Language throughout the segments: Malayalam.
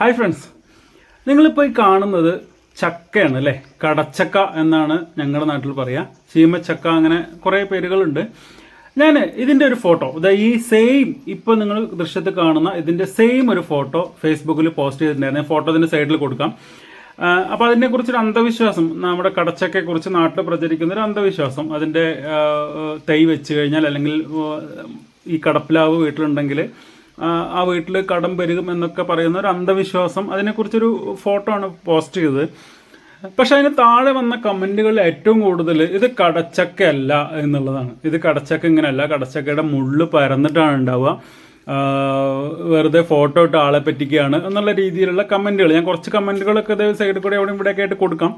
ഹായ് ഫ്രണ്ട്സ് നിങ്ങളിപ്പോൾ ഈ കാണുന്നത് ചക്കയാണ് അല്ലേ? കടച്ചക്ക എന്നാണ് ഞങ്ങളുടെ നാട്ടിൽ പറയുക ചീമച്ചക്ക അങ്ങനെ കുറേ പേരുകളുണ്ട്. ഞാൻ ഇതിന്റെ ഒരു ഫോട്ടോ ഈ സെയിം ഇപ്പോൾ നിങ്ങൾ ദൃശ്യത്തിൽ കാണുന്ന ഇതിന്റെ സെയിം ഒരു ഫോട്ടോ ഫേസ്ബുക്കിൽ പോസ്റ്റ് ചെയ്തിട്ടുണ്ടായിരുന്നു. ഫോട്ടോ ഇതിന്റെ സൈഡിൽ കൊടുക്കാം. അപ്പോൾ അതിനെക്കുറിച്ചൊരു അന്ധവിശ്വാസം നമ്മുടെ കടച്ചക്കയെക്കുറിച്ച് നാട്ടിൽ പ്രചരിക്കുന്ന ഒരു അന്ധവിശ്വാസം അതിന്റെ തൈ വെച്ച് കഴിഞ്ഞാൽ അല്ലെങ്കിൽ ഈ കടപ്പിലാവ് വീട്ടിലുണ്ടെങ്കിൽ ആ, വീട്ടിൽ കടം പെരുകും എന്നൊക്കെ പറയുന്ന ഒരു അന്ധവിശ്വാസം അതിനെക്കുറിച്ചൊരു ഫോട്ടോ ആണ് പോസ്റ്റ് ചെയ്തത്. പക്ഷെ അതിന് താഴെ വന്ന കമന്റുകളിൽ ഏറ്റവും കൂടുതൽ ഇത് കടച്ചക്കയല്ല എന്നുള്ളതാണ്. ഇത് കടച്ചക്ക ഇങ്ങനെയല്ല കടച്ചക്കയുടെ മുള്ളു പരന്നിട്ടാണ് ഉണ്ടാവുക. വെറുതെ ഫോട്ടോ ഇട്ട് ആളെ പറ്റിക്കുകയാണ് എന്നുള്ള രീതിയിലുള്ള കമന്റുകൾ. ഞാൻ കുറച്ച് കമന്റുകളൊക്കെ ഇത് സൈഡിൽ കൂടെ എവിടെയും ഇവിടെയൊക്കെ ആയിട്ട് കൊടുക്കാം.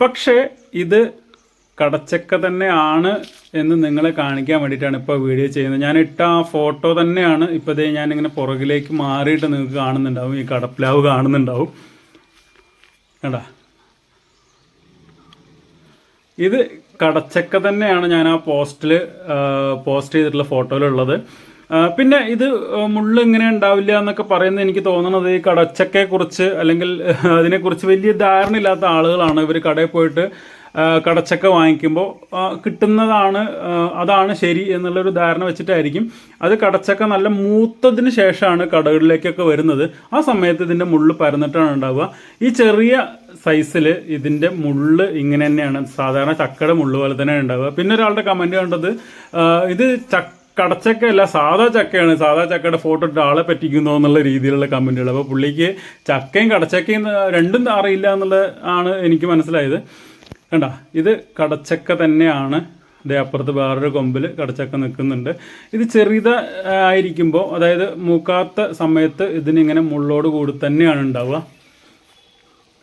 പക്ഷേ ഇത് കടച്ചക്ക തന്നെയാണ് എന്ന് നിങ്ങളെ കാണിക്കാൻ വേണ്ടിയിട്ടാണ് ഇപ്പോൾ വീഡിയോ ചെയ്യുന്നത്. ഞാൻ ഇട്ട ആ ഫോട്ടോ തന്നെയാണ് ഇപ്പോൾ ഇതേ ഞാനിങ്ങനെ പുറകിലേക്ക് മാറിയിട്ട് നിങ്ങൾക്ക് കാണുന്നുണ്ടാവും. ഈ കടപ്ലാവ് കാണുന്നുണ്ടാവും. കണ്ടാ? ഇത് കടച്ചക്ക തന്നെയാണ് ഞാൻ ആ പോസ്റ്റിൽ പോസ്റ്റ് ചെയ്തിട്ടുള്ള ഫോട്ടോയിലുള്ളത് പിന്നെ ഇത് മുള്ള് ഇങ്ങനെ ഉണ്ടാവില്ല എന്നൊക്കെ പറയുന്നത് എനിക്ക് തോന്നുന്നത് ഈ കടച്ചക്കയെക്കുറിച്ച് അല്ലെങ്കിൽ അതിനെക്കുറിച്ച് വലിയ ധാരണ ഇല്ലാത്ത ആളുകളാണ്. ഇവർ കടയിൽ പോയിട്ട് കടച്ചക്ക വാങ്ങിക്കുമ്പോൾ കിട്ടുന്നതാണ് അതാണ് ശരി എന്നുള്ളൊരു ധാരണ വെച്ചിട്ടായിരിക്കും. അത് കടച്ചക്ക നല്ല മൂത്തതിന് ശേഷമാണ് കടകളിലേക്കൊക്കെ വരുന്നത്. ആ സമയത്ത് ഇതിന്റെ മുള്ള് പരന്നിട്ടാണ് ഉണ്ടാവുക. ഈ ചെറിയ സൈസിൽ ഇതിന്റെ മുള്ള് ഇങ്ങനെ തന്നെയാണ്. സാധാരണ ചക്കയുടെ മുള്ള് പോലെ തന്നെ ഉണ്ടാവുക. പിന്നെ ഒരാളുടെ കമന്റ് കണ്ടത് ഇത് ചക്ക കടച്ചക്കയല്ല സാധാ ചക്കയാണ്. സാധാ ചക്കയുടെ ഫോട്ടോ ഇട്ട് ആളെ പറ്റിക്കുന്നു എന്നുള്ള രീതിയിലുള്ള കമന്റുകൾ അപ്പോൾ പുള്ളിക്ക് ചക്കയും കടച്ചക്കയും രണ്ടും അറിയില്ല എന്നുള്ളതാണ് ആണ് എനിക്ക് മനസ്സിലായത്. കണ്ട ഇത് കടച്ചക്ക തന്നെയാണ്. അതേ അപ്പുറത്ത് വേറൊരു കൊമ്പിൽ കടച്ചക്ക നിൽക്കുന്നുണ്ട്. ഇത് ചെറുത ആയിരിക്കുമ്പോൾ അതായത് മൂക്കാത്ത സമയത്ത് ഇതിനിങ്ങനെ മുള്ളോട് കൂടി തന്നെയാണ് ഉണ്ടാവുക.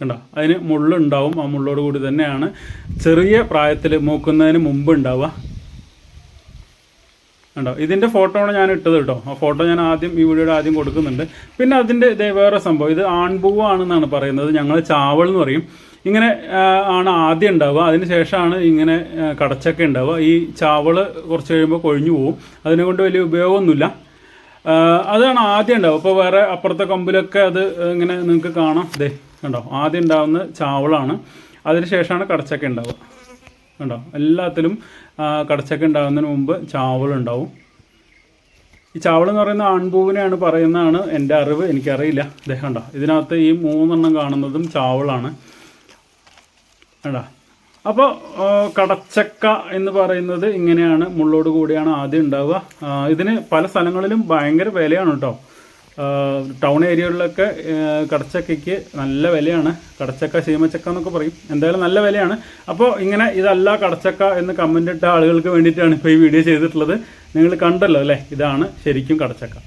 കണ്ട അതിന് മുള്ളുണ്ടാവും ആ മുള്ളോട് കൂടി തന്നെയാണ്. ചെറിയ പ്രായത്തിൽ മൂക്കുന്നതിന് മുമ്പ് ഉണ്ടാവുക. കണ്ടോ ഇതിന്റെ ഫോട്ടോ ആണ് ഞാൻ ഇട്ടത് കേട്ടോ. ആ ഫോട്ടോ ഞാൻ ആദ്യം ഈ വീഡിയോയുടെ ആദ്യം കൊടുക്കുന്നുണ്ട്. പിന്നെ അതിന്റെ വേറെ സംഭവം. ഇത് ആൺപൂവാണെന്നാണ് പറയുന്നത്. ഞങ്ങൾ ചാവൾ എന്ന് പറയും. ഇങ്ങനെ ആണ് ആദ്യം ഉണ്ടാവുക. അതിന് ശേഷമാണ് ഇങ്ങനെ കടച്ചൊക്കെ ഉണ്ടാവുക. ഈ ചാവൾ കുറച്ച് കഴിയുമ്പോൾ കൊഴിഞ്ഞു പോകും അതിനെ കൊണ്ട് വലിയ ഉപയോഗമൊന്നുമില്ല. അതാണ് ആദ്യം ഉണ്ടാവുക. ഇപ്പോൾ വേറെ അപ്പുറത്തെ കമ്പിലൊക്കെ അത് ഇങ്ങനെ നിങ്ങൾക്ക് കാണാം. ദേ കണ്ടോ? ആദ്യം ഉണ്ടാവുന്ന ചാവളാണ്. അതിന് ശേഷമാണ് കടച്ചൊക്കെ ഉണ്ടാവുക. കണ്ടോ? എല്ലാത്തിലും കടച്ചൊക്കെ ഉണ്ടാകുന്നതിന് മുമ്പ് ചാവളുണ്ടാവും ഈ ചാവൾ എന്ന് പറയുന്ന ആൺപൂവിനെയാണ് പറയുന്നതാണ് എന്റെ അറിവ്. എനിക്കറിയില്ല. ദേ കണ്ടോ? ഇതിനകത്ത് ഈ മൂന്നെണ്ണം കാണുന്നതും ചാവളാണ്. കണ്ടോ അപ്പോൾ കടച്ചക്ക എന്ന് പറയുന്നത് ഇങ്ങനെയാണ്. മുള്ളോട് കൂടിയാണ് ആദ്യം ഉണ്ടാവുക. ഇതിന് പല സ്ഥലങ്ങളിലും ഭയങ്കര വിലയാണ് കേട്ടോ ടൗൺ ഏരിയകളിലൊക്കെ കടച്ചക്കയ്ക്ക് നല്ല വിലയാണ്. കടച്ചക്ക ചീമച്ചക്ക എന്നൊക്കെ പറയും. എന്തായാലും നല്ല വിലയാണ്. അപ്പോൾ ഇങ്ങനെ ഇതല്ല കടച്ചക്ക എന്ന് കമന്റ് ഇട്ട ആളുകൾക്ക് വേണ്ടിയിട്ടാണ് ഇപ്പോൾ ഈ വീഡിയോ ചെയ്തിട്ടുള്ളത്. നിങ്ങൾ കണ്ടല്ലോ അല്ലേ? ഇതാണ് ശരിക്കും കടച്ചക്ക.